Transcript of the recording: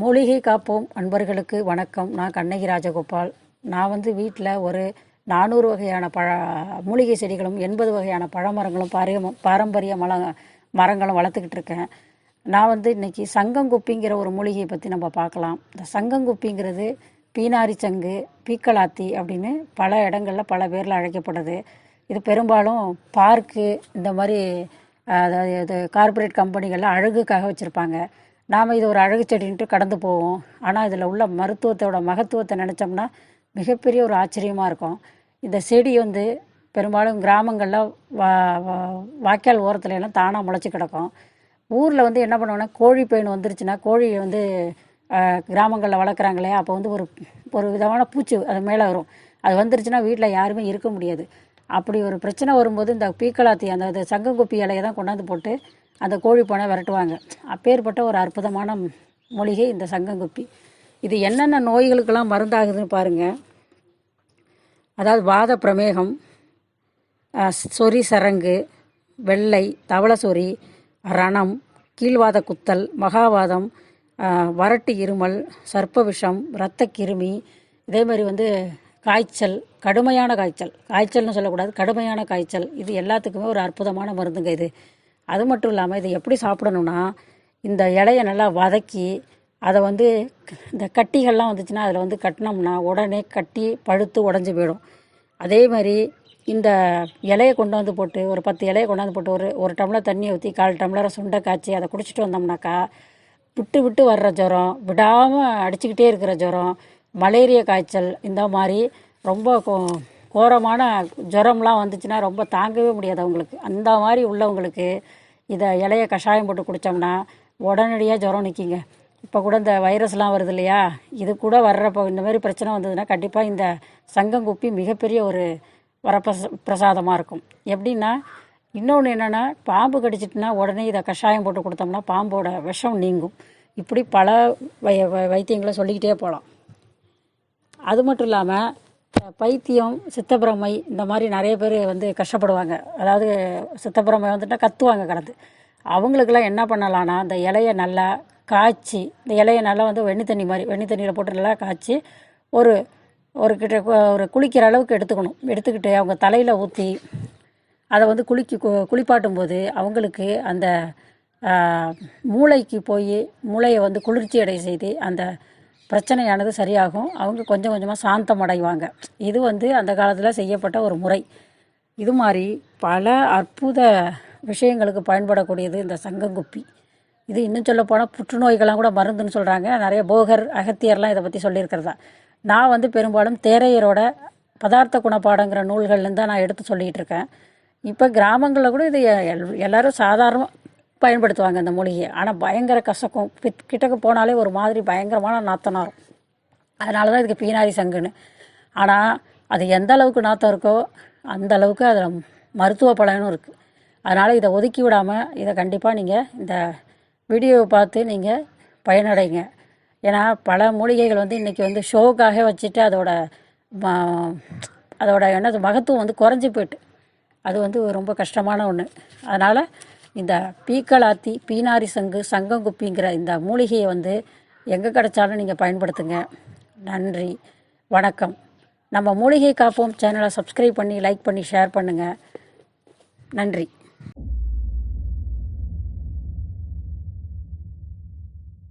மூலிகை காப்போம். அன்பர்களுக்கு வணக்கம். நான் கண்ணகி ராஜகோபால். நான் வந்து வீட்டில் ஒரு நானூறு வகையான பழ மூலிகை செடிகளும் எண்பது வகையான பழமரங்களும் பாரிய பாரம்பரிய மல மரங்களும் வளர்த்துக்கிட்டு இருக்கேன். நான் வந்து இன்றைக்கி சங்கங்குப்பிங்கிற ஒரு மூலிகையை பற்றி நம்ம பார்க்கலாம். இந்த சங்கங்குப்பிங்கிறது பீனாரி சங்கு பீக்கலாத்தி அப்படின்னு பல இடங்களில் பல பேரில் அழைக்கப்படுது. இது பெரும்பாலும் பார்க்கு இந்த மாதிரி அதாவது இது கார்ப்பரேட் கம்பெனிகளில் அழகுக்காக வச்சுருப்பாங்க. நாம் இது ஒரு அழகு செடின்ட்டு கடந்து போவோம். ஆனால் இதில் உள்ள மருத்துவத்தோட மகத்துவத்தை நினச்சோம்னா மிகப்பெரிய ஒரு ஆச்சரியமாக இருக்கும். இந்த செடி வந்து பெரும்பாலும் கிராமங்களில் வா வா- வாய்க்கால் ஓரத்துல எல்லாம் தானாக முளைச்சி கிடக்கும். ஊரில் வந்து என்ன பண்ணுவோன்னா கோழி பேன் வந்துருச்சுன்னா கோழி வந்து கிராமங்களில் வளர்க்குறாங்களே அப்போ வந்து ஒரு ஒரு விதமான பூச்சி அது மேலே வரும். அது வந்துருச்சுன்னா வீட்டில் யாருமே இருக்க முடியாது. அப்படி ஒரு பிரச்சனை வரும்போது இந்த பீக்கலாத்தி அந்த அது சங்கங்குப்பி இலையை தான் கொண்டாந்து போட்டு அந்த கோழி போனை விரட்டுவாங்க. அப்பேற்பட்ட ஒரு அற்புதமான மூலிகை இந்த சங்கங்குப்பி. இது என்னென்ன நோய்களுக்கெல்லாம் மருந்தாகுதுன்னு பாருங்கள் அதாவது வாத பிரமேகம் சொறி சரங்கு வெள்ளை தவள சொறி ரணம் கீழ்வாத குத்தல் மகாவாதம் வறட்டு இருமல் சர்ப்ப விஷம் இரத்த கிருமி இதே மாதிரி வந்து காய்ச்சல் கடுமையான காய்ச்சல். காய்ச்சல்னு சொல்லக்கூடாது கடுமையான காய்ச்சல். இது எல்லாத்துக்குமே ஒரு அற்புதமான மருந்துங்க இது. அது மட்டும் இல்லாமல் இதை எப்படி சாப்பிடணும்னா இந்த இலையை நல்லா வதக்கி அதை வந்து இந்த கட்டிகள்லாம் வந்துச்சுன்னா அதில் வந்து கட்டினோம்னா உடனே கட்டி பழுத்து உடஞ்சி போயிடும். அதே மாதிரி இந்த இலையை கொண்டு வந்து போட்டு ஒரு பத்து இலையை கொண்டாந்து போட்டு ஒரு ஒரு டம்ளர் தண்ணியை ஊற்றி கால் டம்ளரை சுண்டை காய்ச்சி அதை குடிச்சிட்டு வந்தோம்னாக்கா விட்டு விட்டு வர்ற ஜுரம் விடாமல் அடிச்சுக்கிட்டே இருக்கிற ஜுரம் மலேரியா காய்ச்சல் இந்த மாதிரி ரொம்ப கோ- கோரமான ஜுரம்லாம் வந்துச்சுன்னா ரொம்ப தாங்கவே முடியாது அவங்களுக்கு. அந்த மாதிரி உள்ளவங்களுக்கு இதை இலைய கஷாயம் போட்டு குடித்தோம்னா உடனடியாக ஜுரம் நிற்கிங்க இப்போ கூட இந்த வைரஸ்லாம் வருது இல்லையா? இது கூட வர்றப்போ இந்த மாதிரி பிரச்சனை வந்ததுன்னா கண்டிப்பாக இந்த சங்கங்குப்பி மிகப்பெரிய ஒரு வரப்பிரச பிரசாதமாக இருக்கும். எப்படின்னா இன்னொன்று என்னென்னா பாம்பு கடிச்சிட்டுனா உடனே இதை கஷாயம் போட்டு கொடுத்தோம்னா பாம்போட விஷம் நீங்கும். இப்படி பல வை வை- வைத்தியங்களை சொல்லிக்கிட்டே போகலாம் அது மட்டும் இல்லாமல் பைத்தியம் சித்தப்பிரமை இந்த மாதிரி நிறைய பேர் வந்து கஷ்டப்படுவாங்க. அதாவது சித்தப்பிரமை வந்துட்டா கத்துவாங்க கிடந்து. அவங்களுக்கெல்லாம் என்ன பண்ணலான்னா அந்த இலையை நல்லா காய்ச்சி இந்த இலையை நல்லா வந்து வெண்ணி தண்ணி மாதிரி வெண்ணி தண்ணியில் போட்டு நல்லா காய்ச்சி ஒரு ஒரு கிட்ட ஒரு குளிக்கிற அளவுக்கு எடுத்துக்கணும். எடுத்துக்கிட்டு அவங்க தலையில் ஊற்றி அதை வந்து குளிக்கி கு- குளிப்பாட்டும் போது அவங்களுக்கு அந்த மூளைக்கு போய் மூளையை வந்து குளிர்ச்சி அடைய செய்து அந்த பிரச்சனையானது சரியாகும். அவங்க கொஞ்சம் கொஞ்சமாக சாந்தம் அடைவாங்க. இது வந்து அந்த காலத்தில் செய்யப்பட்ட ஒரு முறை. இது மாதிரி பல அற்புத விஷயங்களுக்கு பயன்படக்கூடியது இந்த சங்கங்குப்பி. இது இன்னும் சொல்லப்போனால் புற்றுநோய்கள்லாம் கூட மருந்துன்னு சொல்கிறாங்க நிறைய போகர் அகத்தியர்லாம் இதை பற்றி சொல்லியிருக்கிறதா. நான் வந்து பெரும்பாலும் தேரையரோட பதார்த்த குணப்பாடங்கிற நூல்கள்லேருந்து தான் நான் எடுத்து சொல்லிகிட்டு இருக்கேன். இப்போ கிராமங்களில் கூட இது எல்- எல்லோரும் சாதாரணமாக பயன்படுத்துவாங்க அந்த மூலிகையை. ஆனால் பயங்கர கசக்கும். பித் கிட்டக்கு போனாலே ஒரு மாதிரி பயங்கரமான நாத்தம் வரும் அதனால தான் இதுக்கு பீனாரி சங்குன்னு. ஆனால் அது எந்த அளவுக்கு நாத்தம் இருக்கோ அந்த அளவுக்கு அதில் மருத்துவ பலனும் இருக்குது அதனால் இதை ஒதுக்கி விடாமல் இதை கண்டிப்பாக நீங்கள் இந்த வீடியோவை பார்த்து நீங்கள் பயனடைங்க. ஏன்னா பல மூலிகைகள் வந்து இன்றைக்கி வந்து ஷோக்காக வச்சுட்டு அதோட ம- அதோட என்னது மகத்துவம் வந்து குறைஞ்சி போயிட்டு. அது வந்து ரொம்ப கஷ்டமான ஒன்று அதனால் இந்த பீக்கலாத்தி பீனாரி சங்கு சங்கங்குப்பிங்கிற இந்த மூலிகையை வந்து எங்கே கிடைச்சாலும் நீங்கள் பயன்படுத்துங்க. நன்றி. வணக்கம். நம்ம மூலிகை காப்போம். சேனலை சப்ஸ்கிரைப் பண்ணி லைக் பண்ணி ஷேர் பண்ணுங்கள் நன்றி.